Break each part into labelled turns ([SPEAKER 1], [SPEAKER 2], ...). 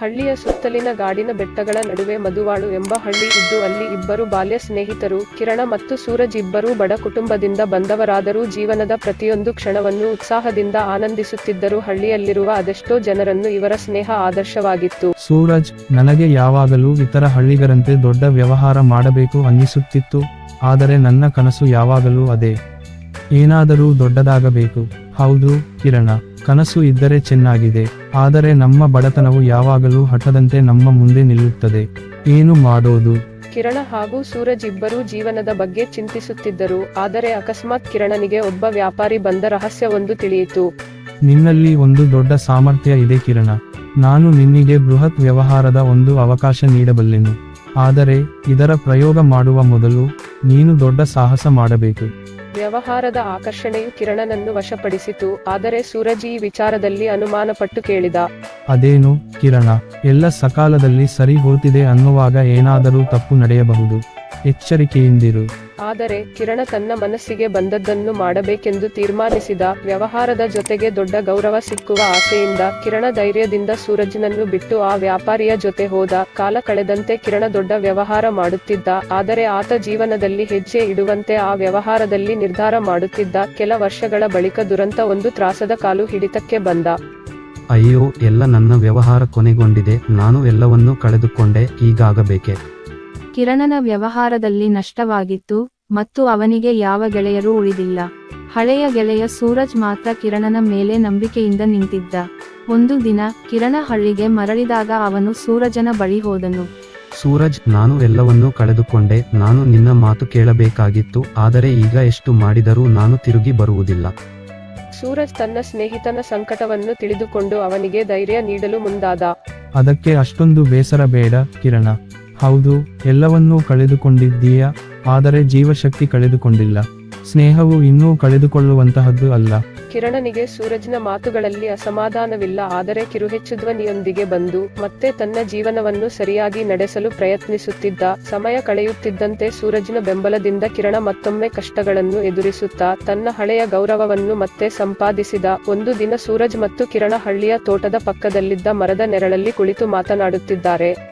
[SPEAKER 1] ಹಳ್ಳಿಯ ಸುತ್ತಲಿನ ಗಾಡಿನ ಬೆಟ್ಟಗಳ ನಡುವೆ ಮದುವಾಳು ಎಂಬ ಹಳ್ಳಿ ಇದ್ದು ಅಲ್ಲಿ ಇಬ್ಬರು ಬಾಲ್ಯ ಸ್ನೇಹಿತರು, ಕಿರಣ ಮತ್ತು ಸೂರಜ್ ಇಬ್ಬರೂ ಬಡ ಕುಟುಂಬದಿಂದ ಬಂದವರಾದರೂ ಜೀವನದ ಪ್ರತಿಯೊಂದು ಕ್ಷಣವನ್ನು ಉತ್ಸಾಹದಿಂದ ಆನಂದಿಸುತ್ತಿದ್ದರು ಹಳ್ಳಿಯಲ್ಲಿರುವ ಅದೆಷ್ಟೋ ಜನರನ್ನು ಇವರ ಸ್ನೇಹ ಆದರ್ಶವಾಗಿತ್ತು.
[SPEAKER 2] ಸೂರಜ್, ನನಗೆ ಯಾವಾಗಲೂ ಇತರ ಹಳ್ಳಿಗರಂತೆ ದೊಡ್ಡ ವ್ಯವಹಾರ ಮಾಡಬೇಕು ಅನ್ನಿಸುತ್ತಿತ್ತು, ಆದರೆ ನನ್ನ ಕನಸು ಯಾವಾಗಲೂ ಅದೇ. ಏನಾದರೂ ದೊಡ್ಡದಾಗಬೇಕು. ಹೌದು, ಕಿರಣ, ಕನಸು ಇದ್ದರೆ ಚೆನ್ನಾಗಿದೆ. ಆದರೆ ನಮ್ಮ ಬಡತನವು ಯಾವಾಗಲೂ ಹಠದಂತೆ ನಮ್ಮ ಮುಂದೆ ನಿಲ್ಲುತ್ತದೆ. ಏನು ಮಾಡೋದು?
[SPEAKER 1] ಕಿರಣ ಹಾಗೂ ಸೂರಜ್ ಇಬ್ಬರೂ ಜೀವನದ ಬಗ್ಗೆ ಚಿಂತಿಸುತ್ತಿದ್ದರು ಆದರೆ ಅಕಸ್ಮಾತ್ ಕಿರಣನಿಗೆ ಒಬ್ಬ ವ್ಯಾಪಾರಿ ಬಂದ ರಹಸ್ಯವೊಂದು ತಿಳಿಯಿತು.
[SPEAKER 2] ನಿನ್ನಲ್ಲಿ ಒಂದು ದೊಡ್ಡ ಸಾಮರ್ಥ್ಯ ಇದೆ ಕಿರಣ. ನಾನು ನಿನ್ನಿಗೆ ಬೃಹತ್ ವ್ಯವಹಾರದ ಒಂದು ಅವಕಾಶ ನೀಡಬಲ್ಲೆನು. ಆದರೆ ಇದರ ಪ್ರಯೋಗ ಮಾಡುವ ಮೊದಲು ನೀನು ದೊಡ್ಡ ಸಾಹಸ ಮಾಡಬೇಕು.
[SPEAKER 1] ವ್ಯವಹಾರದ ಆಕರ್ಷಣೆಯು ಕಿರಣನನ್ನು ವಶಪಡಿಸಿತು, ಆದರೆ ಸೂರಜ್ ಈ ವಿಚಾರದಲ್ಲಿ ಅನುಮಾನಪಟ್ಟು ಕೇಳಿದ.
[SPEAKER 2] ಅದೇನು ಕಿರಣ, ಎಲ್ಲ ಸಕಾಲದಲ್ಲಿ ಸರಿ ಹೋಗ್ತಿದೆ ಅನ್ನುವಾಗ ಏನಾದರೂ ತಪ್ಪು ನಡೆಯಬಹುದು. ಎಚ್ಚರಿಕೆಯಿಂದಿರು.
[SPEAKER 1] ಆದರೆ ಕಿರಣ ತನ್ನ ಮನಸ್ಸಿಗೆ ಬಂದದ್ದನ್ನು ಮಾಡಬೇಕೆಂದು ತೀರ್ಮಾನಿಸಿದ ವ್ಯವಹಾರದ ಜೊತೆಗೆ ದೊಡ್ಡ ಗೌರವ ಸಿಕ್ಕುವ ಆಸೆಯಿಂದ ಕಿರಣ ಧೈರ್ಯದಿಂದ ಸೂರಜ್ನನ್ನು ಬಿಟ್ಟು ಆ ವ್ಯಾಪಾರಿಯ ಜೊತೆ ಹೋದ. ಕಾಲ ಕಳೆದಂತೆ ಕಿರಣ ದೊಡ್ಡ ವ್ಯವಹಾರ ಮಾಡುತ್ತಿದ್ದ. ಆದರೆ ಆತ ಜೀವನದಲ್ಲಿ ಹೆಜ್ಜೆ ಇಡುವಂತೆ ಆ ವ್ಯವಹಾರದಲ್ಲಿ ನಿರ್ಧಾರ ಮಾಡುತ್ತಿದ್ದ. ಕೆಲ ವರ್ಷಗಳ ಬಳಿಕ ದುರಂತ ಒಂದು ತ್ರಾಸದ ಕಾಲು ಹಿಡಿತಕ್ಕೆ ಬಂದ.
[SPEAKER 3] ಅಯ್ಯೋ ಎಲ್ಲ ನನ್ನ ವ್ಯವಹಾರ ಕೊನೆಗೊಂಡಿದೆ. ನಾನು ಎಲ್ಲವನ್ನೂ ಕಳೆದುಕೊಂಡೆ. ಈಗಾಗಬೇಕೆ?
[SPEAKER 4] ಕಿರಣನ ವ್ಯವಹಾರದಲ್ಲಿ ನಷ್ಟವಾಗಿತ್ತು ಮತ್ತು ಅವನಿಗೆ ಯಾವ ಗೆಳೆಯರೂ ಉಳಿದಿಲ್ಲ. ಹಳೆಯ ಗೆಳೆಯ ಸೂರಜ್ ಮಾತ್ರ ಕಿರಣನ ಮೇಲೆ ನಂಬಿಕೆಯಿಂದ ನಿಂತಿದ್ದ. ಒಂದು ದಿನ ಕಿರಣ ಹಳ್ಳಿಗೆ ಮರಳಿದಾಗ ಅವನು ಸೂರಜನ ಬಳಿ ಹೋದನು.
[SPEAKER 3] ಸೂರಜ್ ನಾನು ಎಲ್ಲವನ್ನೂ ಕಳೆದುಕೊಂಡೆ ನಾನು ನಿನ್ನ ಮಾತು ಕೇಳಬೇಕಾಗಿತ್ತು ಆದರೆ ಈಗ ಎಷ್ಟು ಮಾಡಿದರೂ ನಾನು ತಿರುಗಿ ಬರುವುದಿಲ್ಲ.
[SPEAKER 1] ಸೂರಜ್ ತನ್ನ ಸ್ನೇಹಿತನ ಸಂಕಟವನ್ನು ತಿಳಿದುಕೊಂಡು ಅವನಿಗೆ ಧೈರ್ಯ ನೀಡಲು ಮುಂದಾದ.
[SPEAKER 2] ಅದಕ್ಕೆ ಅಷ್ಟೊಂದು ಬೇಸರ ಬೇಡ ಕಿರಣ. ಹೌದು, ಎಲ್ಲವನ್ನೂ ಕಳೆದುಕೊಂಡಿದ್ದೀಯ? ಆದರೆ ಜೀವಶಕ್ತಿ ಕಳೆದುಕೊಂಡಿಲ್ಲ. ಸ್ನೇಹವು ಇನ್ನೂ ಕಳೆದುಕೊಳ್ಳುವಂತಹದ್ದು ಅಲ್ಲ.
[SPEAKER 1] ಕಿರಣನಿಗೆ ಸೂರಜ್ನ ಮಾತುಗಳಲ್ಲಿ ಅಸಮಾಧಾನವಿಲ್ಲ, ಆದರೆ ಕಿರುಹೆಚ್ಚು ಧ್ವನಿಯೊಂದಿಗೆ ಬಂದು, ಮತ್ತೆ ತನ್ನ ಜೀವನವನ್ನು ಸರಿಯಾಗಿ ನಡೆಸಲು ಪ್ರಯತ್ನಿಸುತ್ತಿದ್ದ, ಸಮಯ ಕಳೆಯುತ್ತಿದ್ದಂತೆ ಸೂರಜ್ನ ಬೆಂಬಲದಿಂದ ಕಿರಣ ಮತ್ತೊಮ್ಮೆ ಕಷ್ಟಗಳನ್ನು ಎದುರಿಸುತ್ತಾ, ತನ್ನ ಹಳೆಯ ಗೌರವವನ್ನು ಮತ್ತೆ ಸಂಪಾದಿಸಿದ, ಒಂದು ದಿನ ಸೂರಜ್ ಮತ್ತು ಕಿರಣ ಹಳ್ಳಿಯ ತೋಟದ ಪಕ್ಕದಲ್ಲಿದ್ದ ಮರದ ನೆರಳಲ್ಲಿ ಕುಳಿತು ಮಾತನಾಡುತ್ತಿದ್ದಾರೆ.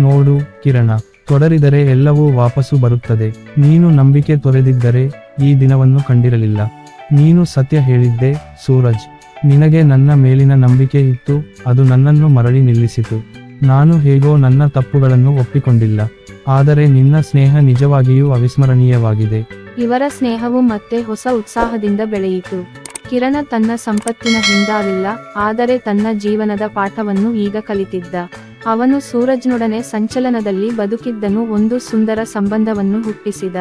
[SPEAKER 2] ನೋಡು ಕಿರಣ, ತೊಡರಿದರೆ ಎಲ್ಲವೂ ವಾಪಸು ಬರುತ್ತದೆ. ನೀನು ನಂಬಿಕೆ ತೊರೆದಿದ್ದರೆ ಈ ದಿನವನ್ನು ಕಂಡಿರಲಿಲ್ಲ. ನೀನು ಸತ್ಯ ಹೇಳಿದ್ದೆ, ಸೂರಜ್. ನಿನಗೆ ನನ್ನ ಮೇಲಿನ ನಂಬಿಕೆ ಇತ್ತು, ಅದು ನನ್ನನ್ನು ಮರಳಿ ನಿಲ್ಲಿಸಿತು. ನಾನು ಹೇಗೋ ನನ್ನ ತಪ್ಪುಗಳನ್ನು ಒಪ್ಪಿಕೊಂಡಿಲ್ಲ. ಆದರೆ ನಿನ್ನ ಸ್ನೇಹ ನಿಜವಾಗಿಯೂ ಅವಿಸ್ಮರಣೀಯವಾಗಿದೆ.
[SPEAKER 4] ಇವರ ಸ್ನೇಹವು ಮತ್ತೆ ಹೊಸ ಉತ್ಸಾಹದಿಂದ ಬೆಳೆಯಿತು. ಕಿರಣ ತನ್ನ ಸಂಪತ್ತಿನ ಹಿಂದಾವಿಲ್ಲ, ಆದರೆ ತನ್ನ ಜೀವನದ ಪಾಠವನ್ನು ಈಗ ಕಲಿತಿದ್ದ. ಅವನು ಸೂರಜ್ನೊಡನೆ ಸಂಚಲನದಲ್ಲಿ ಬದುಕಿದ್ದನು ಒಂದು ಸುಂದರ ಸಂಬಂಧವನ್ನು ಹುಟ್ಟಿಸಿದ.